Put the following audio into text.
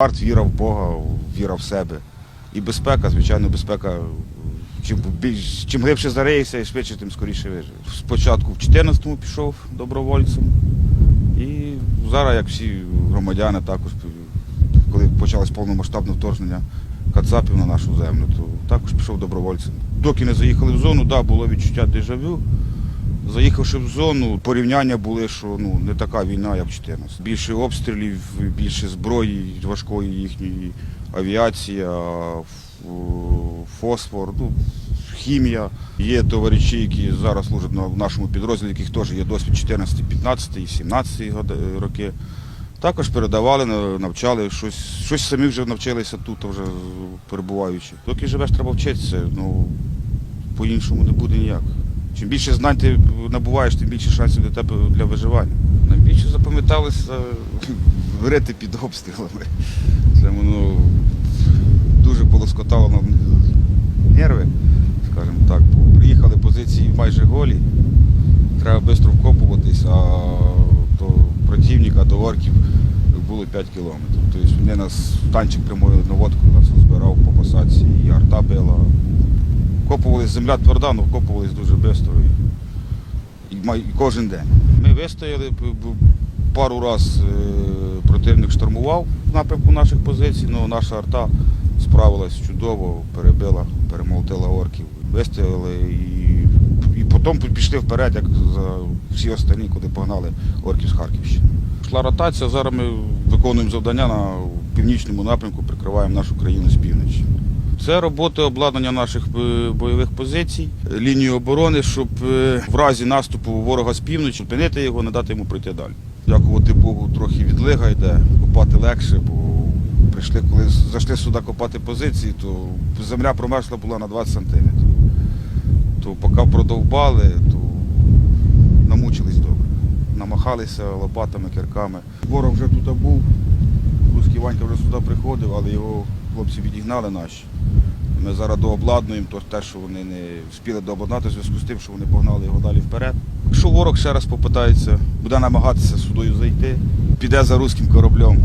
Арт віра в Бога, віра в себе. І безпека, звичайно, безпека. Чим, більш, чим глибше зариєшся і швидше, тим скоріше виживеш. Спочатку в 14-му пішов добровольцем. І зараз, як всі громадяни, також, коли почалось повномасштабне вторгнення кацапів на нашу землю, то також пішов добровольцем. Доки не заїхали в зону, да, було відчуття дежавю. Заїхавши в зону, порівняння були, що ну, не така війна, як в 14. Більше обстрілів, більше зброї важкої їхньої, авіація, фосфор, ну, хімія. Є товариші, які зараз служать в нашому підрозділі, яких теж є досвід 14, 15 і 17 роки. Також передавали, навчали, щось, щось самі вже навчилися тут, вже перебуваючи. Доки живеш, треба вчитися. Ну, по-іншому не буде ніяк. Чим більше знань ти набуваєш, тим більше шансів для тебе для виживання. Найбільше запам'яталося вирити під обстрілами. Це воно дуже полоскотало нам нерви, скажімо так. Приїхали позиції майже голі, треба швидко вкопуватись, а до противника, до орків було 5 кілометрів. Тобто вони нас танчик прямою наводкою нас збирав по посадці, і арта била. Вкопувались, земля тверда, але вкопувались дуже швидко і, і, кожен день. Ми вистояли, пару разів противник штурмував напрямку наших позицій, але наша арта справилась чудово, перебила, перемолотила орків. Вистояли і, і потім пішли вперед, як за всі останні, куди погнали орків з Харківщини. Пішла ротація, зараз ми виконуємо завдання на північному напрямку, прикриваємо нашу країну з півночі. Це роботи обладнання наших е, бойових позицій, лінію оборони, щоб е, в разі наступу ворога з півночі зупинити його, не дати йому пройти далі. Дякувати Богу, трохи відлига йде, копати легше, бо прийшли, коли зайшли сюди копати позиції, то земля промерзла була на 20 сантиметрів. То поки продовбали, то намучились добре. Намахалися лопатами, кирками. Ворог вже тут був, Руський Ванька вже сюди приходив, але його хлопці відігнали наші. Ми зараз дообладнуємо те, що вони не встигли дообладнати в зв'язку з тим, що вони погнали його далі вперед. Якщо ворог ще раз попитається, буде намагатися судою зайти, піде за руським кораблем,